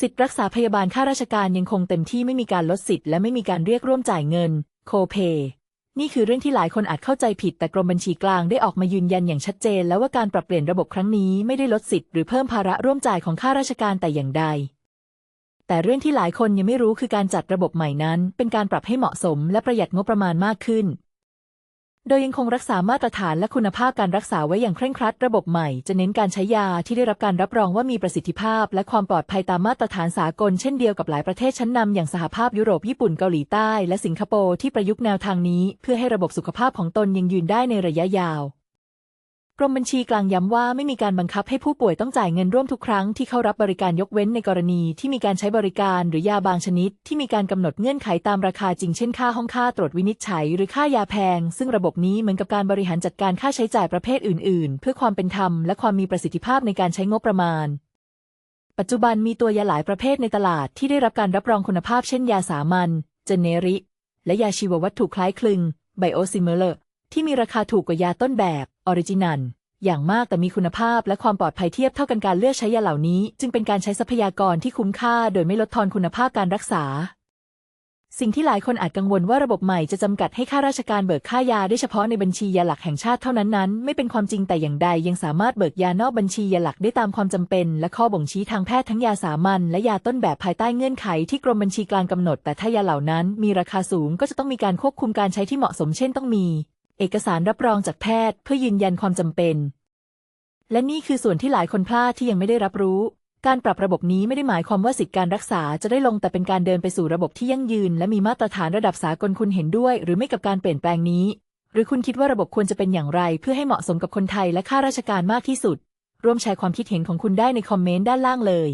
สิทธิรักษาพยาบาลข้าราชการยังคงเต็มที่ไม่มีการลดสิทธิ์และไม่มีการเรียกร่วมจ่ายเงิน โคเ a y นี่คือเรื่องที่หลายคนอาจเข้าใจผิดแต่กรมบัญชีกลางได้ออกมายืนยันอย่างชัดเจน แล้วว่าการปรับเปลี่ยนระบบครั้งนี้ไม่ได้ลดสิทธิ์หรือเพิ่มภาระร่วมจ่ายของข้าราชการแต่อย่างใด แต่เรื่องที่หลายคนยังไม่รู้คือการจัดระบบใหม่นั้น เป็นการปรับให้เหมาะสม และประหยัดงบประมาณมากขึ้น โดยยังคงรักษามาตรฐานและคุณภาพการรักษาไว้อย่างเคร่งครัดระบบใหม่ จะเน้นการใช้ยาที่ได้รับการรับรองว่ามีประสิทธิภาพ และความปลอดภัยตามมาตรฐานสากลเช่นเดียวกับหลายประเทศชั้นนำอย่างสหภาพยุโรปญี่ปุ่นเกาหลีใต้ และสิงคโปร์ที่ประยุกต์แนวทางนี้ เพื่อให้ระบบสุขภาพของตนยังยืนได้ในระยะยาว กรมบัญชีกลางย้ำว่าไม่มีการบังคับให้ผู้ป่วยต้องจ่ายเงินร่วมทุกครั้งที่เข้ารับบริการยกเว้นในกรณีที่มีการใช้บริการหรือยาบางชนิด ที่มีการกำหนดเงื่อนไขตามราคาจริงเช่นค่าห้องค่าตรวจวินิจฉัย หรือค่ายาแพง ซึ่งระบบนี้เหมือนกับการบริหารจัดการค่าใช้จ่ายประเภทอื่น ๆ เพื่อความเป็นธรรมและความมีประสิทธิภาพในการใช้งบประมาณ ปัจจุบันมีตัวยาหลายประเภทในตลาดที่ได้รับการรับรองคุณภาพเช่น ยาสามัญเจเนริ และยาชีววัตถุคล้ายคลึงไบโอซิมิเลอร์ที่มีราคาถูกกว่ายาต้นแบบ ออริจินัลอย่างมากแต่มีคุณภาพและความปลอดภัยเทียบเท่ากันการเลือกใช้ยาเหล่านี้ จึงเป็นการใช้ทรัพยากรที่คุ้มค่า โดยไม่ลดทอนคุณภาพการรักษา สิ่งที่หลายคนอาจกังวลว่าระบบใหม่จะจำกัดให้ข้าราชการเบิกค่ายาได้เฉพาะในบัญชียาหลักแห่งชาติเท่านั้นนั้น ไม่เป็นความจริงแต่อย่างใดยังสามารถเบิกยานอกบัญชียาหลักได้ตามความจำเป็น และข้อบ่งชี้ทางแพทย์ทั้งยาสามัญและยาต้นแบบภายใต้เงื่อนไขที่กรมบัญชีกลางกำหนด แต่ถ้ายาเหล่านั้น มีราคาสูงก็จะต้องมีการควบคุมการใช้ที่เหมาะสมเช่นต้องมี เอกสารรับรองจากแพทย์เพื่อยืนยันความจำเป็น และนี่คือส่วนที่หลายคนพลาดที่ยังไม่ได้รับรู้ การปรับระบบนี้ไม่ได้หมายความว่าสิทธิการรักษาจะได้ลงแต่เป็นการเดินไปสู่ระบบที่ยั่งยืน และมีมาตรฐานระดับสากลคุณเห็นด้วย หรือไม่กับการเปลี่ยนแปลงนี้ หรือคุณคิดว่าระบบควรจะเป็นอย่างไร เพื่อให้เหมาะสมกับคนไทยและข้าราชการมากที่สุด ร่วมแชร์ความคิดเห็นของคุณได้ในคอมเมนต์ด้านล่างเลย